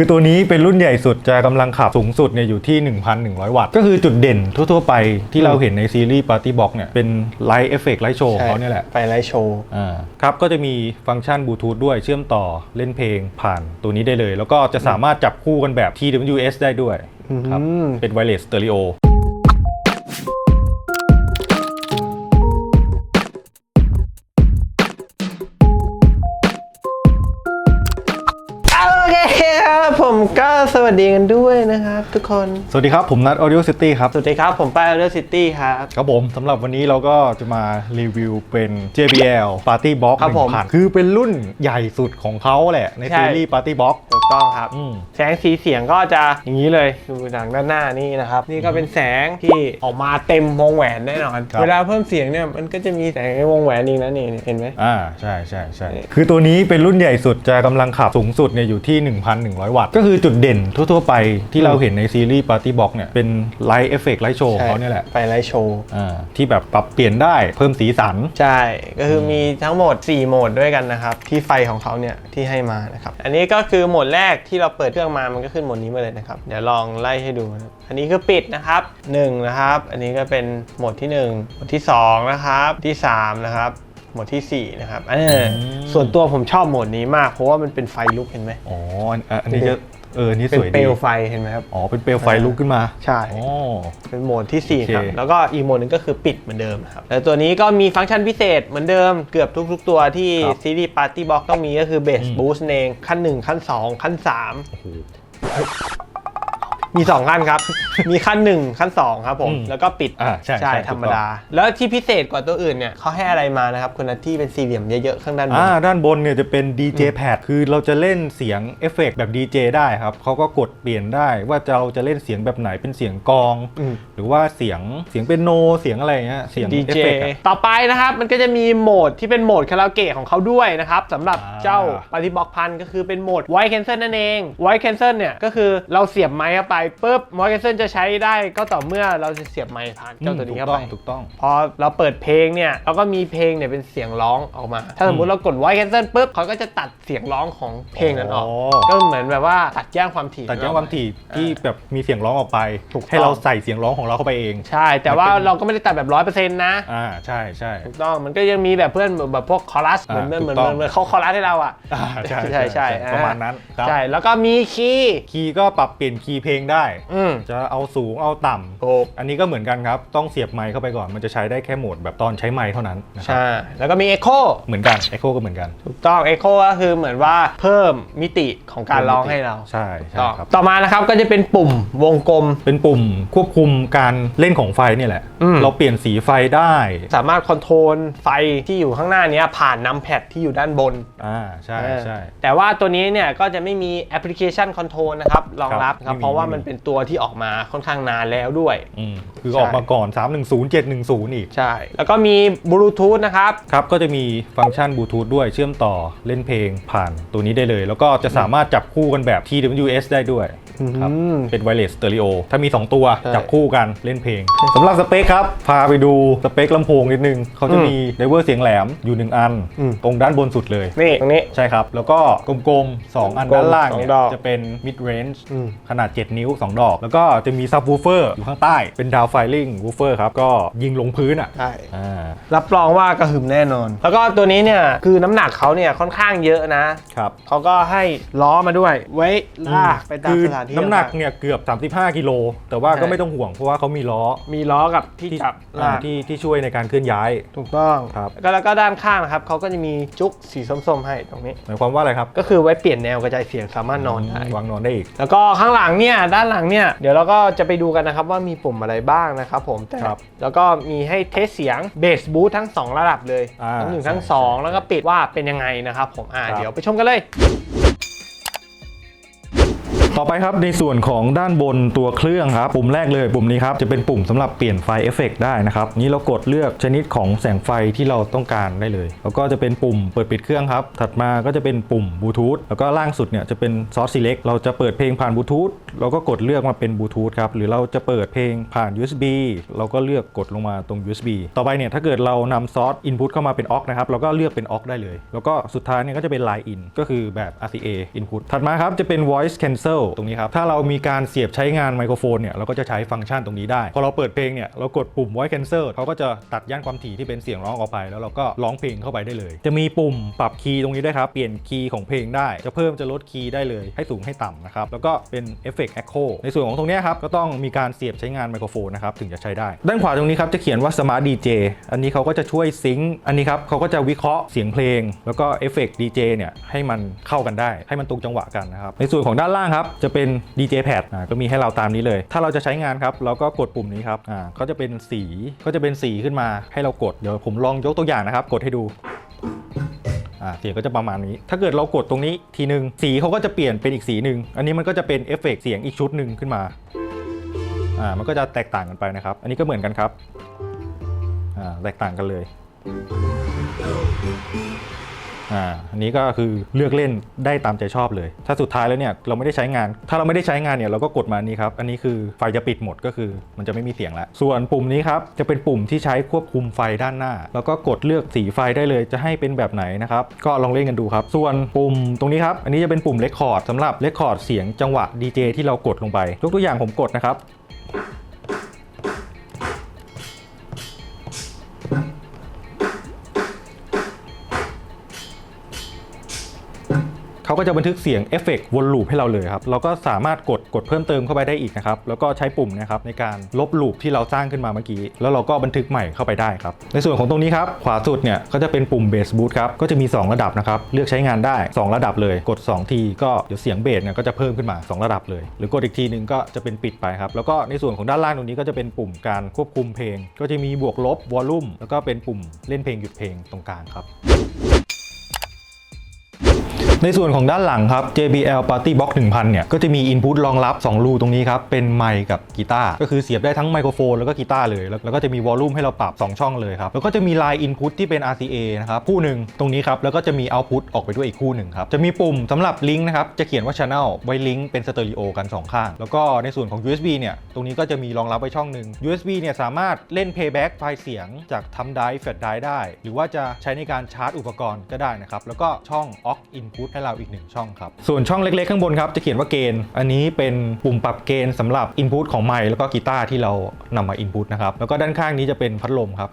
คือตัวนี้เป็นรุ่นใหญ่สุดจะกำลังขับสูงสุดเนี่ยอยู่ที่ 1,100 วัตต์ ก็คือจุดเด่นทั่ว ๆ ไปที่เราเห็นในซีรีส์ Party Box เนี่ยเป็นไลท์เอฟเฟกต์ไลท์โชว์ของเขาเนี่ยแหละไปไลฟ์โชว์ อ่าครับก็จะมีฟังก์ชันบลูทูธด้วยเชื่อมต่อเล่นเพลงผ่านตัวนี้ได้เลย แล้วก็จะสามารถจับคู่กันแบบ TWS ได้ด้วยครับอืม เป็นไวเลสสเตอริโอโอ ก็สวัสดีกันด้วยนะครับทุกคน สวัสดีครับ ผมนัท Audio City ครับ สวัสดีครับ ผมป้ายเดอร์ซิตี้ครับ ครับผมสำหรับวันนี้เราก็จะมารีวิวเป็น JBL Party Box ครับผม 1000คือเป็นรุ่นใหญ่สุดของเขาแหละ ในใช่ ซีรีส์ Party Box ถูกต้องครับ อืม แสงสีเสียงก็จะอย่างนี้เลยดูทางด้านหน้านี่นะครับ นี่ก็เป็นแสงที่ออกมาเต็มวงแหวนแน่นอน ครับ เวลาเพิ่มเสียงเนี่ยมันก็จะมีแสงในวงแหวนอีกนะนี่เห็นไหม อ่าใช่ใช่ใช่นี่คือตัวนี้เป็นรุ่นใหญ่สุดจะกำลังขับสูงสุดเนี่ยอยู่ที่ 1,100 วัตต์ ก็คือจุดเด่นทั่ว ๆ ไปที่เราเห็นในซีรีส์ Party Box เนี่ยเป็นไลท์เอฟเฟกต์ไลท์โชว์ของเขาเนี่ยแหละไปไลฟ์โชว์อ่าที่แบบปรับเปลี่ยนได้เพิ่มสีสัน ใช่ ก็คือมีทั้งหมด 4 โหมดด้วยกันนะครับ ที่ไฟของเขาเนี่ยที่ให้มานะครับ อันนี้ก็คือโหมดแรกที่เราเปิดเครื่องมามันก็ขึ้นโหมดนี้มาเลยนะครับ เดี๋ยวลองไล่ให้ดูนะครับอันนี้คือปิดนะครับ1นะครับ อันนี้ก็เป็นโหมดที่ 1 โหมดที่ 2 นะครับที่ 3 นะครับโหมดทีสี่4 นะครับอันนี้มส่วนตัวผมชอบโหมดนี้มาก เพราะว่ามันเป็นไฟลุกเห็นไหมอ๋ออันอันนี้จะ เอออันนี่เป็นสวยเปลดีวไฟเห็นไหมครับ อ๋อ เป็นเปลวไฟลุกขึ้นมาใช่ อ๋อ เป็นโหมดที่4ครับ โอเค แล้วก็อีกโหมดหนึงก็คือปิดเหมือนเดิมนะครับ แล้วตัวนี้ก็มีฟังก์ชันพิเศษเหมือนเดิมเกือบทุกๆตัวที่ครับซีรีส์ Party Box ต้องมีก็คือเบสอืมบูสต์เองขั้น 1 ขั้น 2 ขั้นโอ้โห3 มี 2 ขั้นครับ มีขั้น 1 ขั้น 2 ครับผม อืมแล้วก็ปิดอ่าใช่ใช่ธรรมดา แล้วที่พิเศษกว่าตัวอื่นเนี่ยเขาให้อะไรมานะครับคุณนัทที่เป็นสี่เหลี่ยมเยอะๆข้างด้านบน อ่าด้านบนเนี่ยจะเป็น DJ pad คือเราจะเล่นเสียงเอฟเฟกต์แบบ DJ ได้ครับเขาก็กดเปลี่ยนได้ว่าจะเราจะเล่นเสียงแบบไหนเป็นเสียงกลอง อืม หรือว่าเสียงเสียงเป็นโนเสียงอะไรเงี้ยเสียงดีเอฟเจเฟกต์อะ ต่อไปนะครับ มันก็จะมีโหมดที่เป็นโหมดคาราโอเกะของเขาด้วยนะครับสำหรับอ่า เจ้าปฏิบอกพันก็คือเป็นโหมด Voice Cancel นั่นเอง Voice Cancel เนี่ย ก็คือเราเสียบไมค์เข้าไปปุ๊บ Voice Cancel จะใช้ได้ก็ต่อเมื่อเราจะเสียบไมค์ผ่านเจ้าตัวนี้เข้าถูกไปต้องถูกต้อง พอเราเปิดเพลงเนี่ยเราก็มีเพลงเนี่ยเป็นเสียงร้องออกมา ถ้าสมมติเรากด Voice Cancel ปุ๊บเขาก็จะตัดเสียงร้องของเพลงนั้นออก อ๋อ ก็เหมือนแบบว่าตัดแย่งความถี่ แต่ยังความถี่ที่แบบมีเสียงร้องออกไป ถูกต้อง ให้เราใส่เสียงร้องของเราเข้าไปเอง ใช่ แต่ว่ามันเป็นเราก็ไม่ได้ตัดแบบร้อยเปอร์เซ็นต์นะ อ่าใช่ใช่ ถูกต้อง มันก็ยังมีแบบเพื่อนแบบพวกคอรัสเหมือนเหมือนอ่าเหมือนถูกต้อง เหมือนเขาคอรัสให้เราอะ อ่าใช่ใช่ใช่ใช่ประมาณนั้นครับใช่ แล้วก็มีคีย์ คีย์ก็ปรับเปลี่ยนคีย์เพลงได้ อืมจะเอาสูงเอาต่ำถูกอันนี้ก็เหมือนกันครับ ต้องเสียบไมค์เข้าไปก่อนมันจะใช้ได้แค่โหมดแบบตอนใช้ไมค์เท่านั้นนะครับใช่แล้วก็มี Echo เหมือนกัน Echo ก็เหมือนกันถูกต้อง Echo ก็คือเหมือนว่าเพิ่มมิติของการร้องให้เราใช่ใช่ต่อครับ ต่อมานะครับก็จะเป็นปุ่มวงกลม เป็นปุ่มควบคุมการเล่นของไฟเนี่ยแหละ อืม เราเปลี่ยนสีไฟได้สามารถคอนโทรลไฟที่อยู่ข้างหน้านี้ผ่านนัมแพดที่อยู่ด้านบน อ่าใช่ใช่ แต่ว่าตัวนี้เนี่ยก็จะไม่มีแอปพลิเคชันคอนโทรลนะครับรองรับครับครับไม่มีเพราะว่าไม่มีมันเป็นตัวที่ออกมาค่อนข้างนานแล้วด้วย อืมคือใช่ออกมาก่อน 310 710 อีก ใช่ แล้วก็มีบลูทูธนะครับ ครับ ก็จะมีฟังก์ชันบลูทูธด้วยเชื่อมต่อเล่นเพลงผ่านตัวนี้ได้เลย แล้วก็จะสามารถจับคู่กันแบบ TWS ได้ด้วย ครับอืมเป็นไวเลสสเตอริโอ ถ้ามี 2 ตัวใช่จับคู่กันเล่นเพลง สำหรับสเปคครับ พาไปดูสเปคลำโพงนิดนึง เขาจะอืมมีไดเวอร์เสียงแหลมอยู่ 1 อันอืมตรงด้านบนสุดเลย นี่ ตรงนี้ ใช่ครับ แล้วก็กลมๆ 2 อันกลมๆด้านล่างเนี่ยสองดอกจะเป็น mid range อืมขนาด 7 นิ้ว 2 ดอก แล้วก็จะมีซับวูเฟอร์อยู่ข้างใต้ เป็นดาวไฟลิงวูเฟอร์ครับ ก็ยิงลงพื้นอะใช่อ่ารับรองว่ากระหึ่มแน่นอน แล้วก็ตัวนี้เนี่ยคือน้ำหนักเขาเนี่ยค่อนข้างเยอะนะครับเขาก็ให้ล้อมาด้วย ไว้ลากไปตามคือสถานที่น้ำหนักต่างเนี่ยเกือบ 35 กิโล แต่ว่าก็ใช่ไม่ต้องห่วงเพราะว่าเขามีล้อๆมีล้อกับที่จับอ่าลาก ที่ที่ช่วยในการเคลื่อนย้าย ถูกต้องครับแล้วก็แล้วก็ด้านข้างนะครับเขาก็จะมีจุกสีส้มๆให้ตรงนี้ หมายความว่าอะไรครับก็คือไว้เปลี่ยนแนวกระจายเสียงสามารถนอนได้วางนอนได้อีก แล้วก็ข้างหลังเนี่ยด้านหลังเนี่ยเดี๋ยวเราก็จะไปดูกันนะครับว่ามีปุ่มอะไรบ้างนะครับผมแต่ครับแล้วก็มีให้เทสเสียงเบสบูททั้ง 2 ระดับเลยอ่าทั้งหนึ่งทั้งใช่สองใช่แล้วก็ปิดว่าเป็นยังไงนะครับผมอ่าครับ เดี๋ยวไปชมกันเลย ต่อไปครับในส่วนของด้านบนตัวเครื่องครับปุ่มแรกเลยปุ่มนี้ครับจะเป็นปุ่มสำหรับเปลี่ยนไฟเอฟเฟกต์ได้นะครับนี้เรากดเลือกชนิดของแสงไฟที่เราต้องการได้เลย แล้วก็จะเป็นปุ่มเปิดปิดเครื่องครับ ถัดมาก็จะเป็นปุ่มบลูทูธแล้วก็ล่างสุดเนี่ยจะเป็นซอส select เราจะเปิดเพลงผ่านบลูทูธเราก็กดเลือกมาเป็นบลูทูธครับหรือเราจะเปิดเพลงผ่าน USB เราก็เลือกกดลงมาตรง USB ต่อไปเนี่ยถ้าเกิดเรานำซอส input เข้ามาเป็น aux นะครับเราก็เลือกเป็น aux ได้เลย แล้วก็สุดท้ายเนี่ยก็จะเป็น line in ก็คือแบบ RCA input ถัดมาครับจะเป็น voice cancel ตรงนี้ครับถ้าเรามีการเสียบใช้งานไมโครโฟนเนี่ยเราก็จะใช้ฟังก์ชันตรงนี้ได้ พอเราเปิดเพลงเนี่ยเรากดปุ่ม voice cancel เขาก็จะตัดย่านความถี่ที่เป็นเสียงร้องออกไป แล้วเราก็ร้องเพลงเข้าไปได้เลย จะมีปุ่มปรับคีย์ตรงนี้ด้วยครับเปลี่ยนคีย์ของเพลงได้จะเพิ่มจะลดคีย์ได้เลยให้สูงให้ต่ำนะครับแล้วก็เป็นเอฟเฟกต์ echo ในส่วนของตรงนี้ครับก็ต้องมีการเสียบใช้งานไมโครโฟนนะครับถึงจะใช้ได้ ด้านขวาตรงนี้ครับจะเขียนว่า smart DJ อันนี้เขาก็จะช่วยซิงค์อันนี้ครับเขาก็จะวิเคราะห์เสียงเพลง แล้วก็เอฟเฟกต์ DJ เนี่ยให้มันเข้ากันได้ ให้มันตรงจังหวะกันนะครับในส่วนของด้านล่างครับจะเป็น DJ pad อ่าก็มีให้เราตามนี้เลย ถ้าเราจะใช้งานครับเราก็กดปุ่มนี้ครับอ่าก็จะเป็นสีก็จะเป็นสีขึ้นมาให้เรากดเดี๋ยวผมลองยกตัวอย่างนะครับ กดให้ดูอ่าเสียงก็จะประมาณนี้ ถ้าเกิดเรากดตรงนี้ทีหนึ่งสีเขาก็จะเปลี่ยนเป็นอีกสีหนึ่งอันนี้มันก็จะเป็นเอฟเฟกต์เสียงอีกชุดหนึ่งขึ้นมาอ่ามันก็จะแตกต่างกันไปนะครับ อันนี้ก็เหมือนกันครับอ่าแตกต่างกันเลย อ่าอันนี้ก็คือเลือกเล่นได้ตามใจชอบเลย ถ้าสุดท้ายแล้วเนี่ยเราไม่ได้ใช้งาน ถ้าเราไม่ได้ใช้งานเนี่ยเราก็กดมานี้ครับ อันนี้คือไฟจะปิดหมดก็คือมันจะไม่มีเสียงแล้ว ส่วนปุ่มนี้ครับจะเป็นปุ่มที่ใช้ควบคุมไฟด้านหน้า แล้วก็กดเลือกสีไฟได้เลยจะให้เป็นแบบไหนนะครับ ก็ลองเล่นกันดูครับ ส่วนปุ่มตรงนี้ครับ อันนี้จะเป็นปุ่มเลคคอร์ดสำหรับเลคคอร์ดเสียงจังหวะดีเจที่เรากดลงไปยกตัวอย่างผมกดนะครับ ก็จะบันทึกเสียงเอฟเฟกต์วนลูปให้เราเลยครับ เราก็สามารถกดกดเพิ่มเติมเข้าไปได้อีกนะครับ แล้วก็ใช้ปุ่มนะครับในการลบลูปที่เราสร้างขึ้นมาเมื่อกี้ แล้วเราก็บันทึกใหม่เข้าไปได้ครับ ในส่วนของตรงนี้ครับ ขวาสุดเนี่ยก็จะเป็นปุ่มเบสบูทครับ ก็จะมี 2 ระดับนะครับ เลือกใช้งานได้ 2 ระดับเลย กด 2 ทีก็เดี๋ยวเสียงเบสเนี่ยก็จะเพิ่มขึ้นมา 2 ระดับเลย หรือกดอีกทีหนึงก็จะเป็นปิดไปครับ แล้วก็ในส่วนของด้านล่างตรงนี้ก็จะเป็นปุ่มการควบคุมเพลง ก็จะมีบวกลบวอลลุ่มแล้วก็เป็นปุ่มเล่นเพลงหยุดเพลงตรงกลางครับ ในส่วนของด้านหลังครับ JBL Party Box 1000 เนี่ย ก็จะมี Input รองรับ 2 รูตรงนี้ครับ เป็นไมค์กับกีตาร์ก็คือเสียบได้ทั้งไมโครโฟนแล้วก็กีตาร์เลย แล้วแล้วก็จะมีวอลลุ่มให้เราปรับ 2 ช่องเลยครับ แล้วก็จะมี Line Input ที่เป็น RCA นะครับ คู่หนึ่งตรงนี้ครับ แล้วก็จะมี Output ออกไปด้วยอีกคู่หนึ่งครับ จะมีปุ่มสำหรับลิงก์นะครับ จะเขียนว่า Channel ไว้ลิงก์เป็นสเตอริโอกัน 2 ข้าง แล้วก็ในส่วนของ USB เนี่ย ตรงนี้ก็จะมีรองรับไว้ช่องหนึ่ง USB เนี่ยสามารถเล่น Playback ไฟล์เสียงจากทำไดร์แฟลชไดร์ได้ หรือว่าจะใช้ในการชาร์จอุปกรณ์ก็ได้นะครับแล้วก็ช่อง aux input ให้เราอีกหนึ่งช่องครับ ส่วนช่องเล็กๆข้างบนครับจะเขียนว่าเกณฑ์ อันนี้เป็นปุ่มปรับเกณฑ์สำหรับ input ของไมค์แล้วก็กีตาร์ที่เรานำมา input นะครับแล้วก็ด้านข้างนี้จะเป็นพัดลมครับ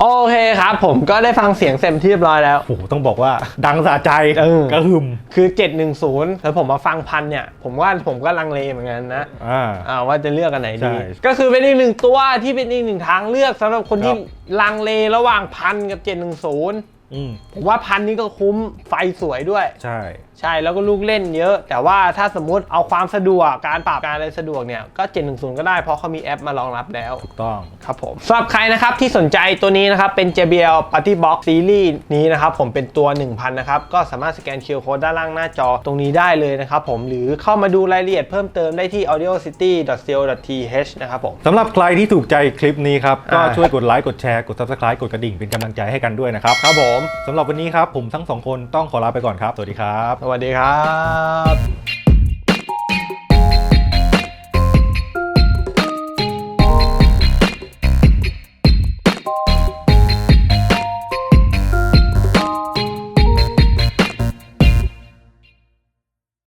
โอเคครับ ผมก็ได้ฟังเสียงเต็มที่เรียบร้อยแล้ว โอ้โหต้องบอกว่าดังสะใจเออ กระหึ่มคือ 710แล้วผมมาฟังพันเนี่ย ผมว่าผมก็ลังเลเหมือนกันนะอ่า อ่าว่าจะเลือกอันไหนใช่ดีก็คือเป็นอีกหนึ่งตัวที่เป็นอีกหนึ่งทางเลือกสำหรับคนที่ครับ ลังเลระหว่างพันกับ 710อืม ผมว่าพันนี้ก็คุ้มไฟสวยด้วย ใช่ ใช่แล้วก็ลูกเล่นเยอะ แต่ว่าถ้าสมมติเอาความสะดวกการปรับการอะไรสะดวกเนี่ยก็ 710 ก็ได้เพราะเขามีแอปมารองรับแล้วถูกต้องครับผมสำหรับใครนะครับที่สนใจตัวนี้นะครับ เป็น JBL Party Box Series นี้นะครับ ผมเป็นตัว 1000 นะครับ ก็สามารถสแกน QR Code ด้านล่างหน้าจอตรงนี้ได้เลยนะครับผมหรือเข้ามาดูรายละเอียดเพิ่มเติมได้ที่ audiocity.co.th นะครับผมสำหรับใครที่ถูกใจคลิปนี้ครับก็อ่าช่วยกดไลค์กดแชร์กด subscribe กดกระดิ่งเป็นกำลังใจให้กันด้วยนะครับครับผมสำหรับวันนี้ครับผมทั้งสองคนต้องขอลาไปก่อนครับ สวัสดีครับ สวัสดีครับ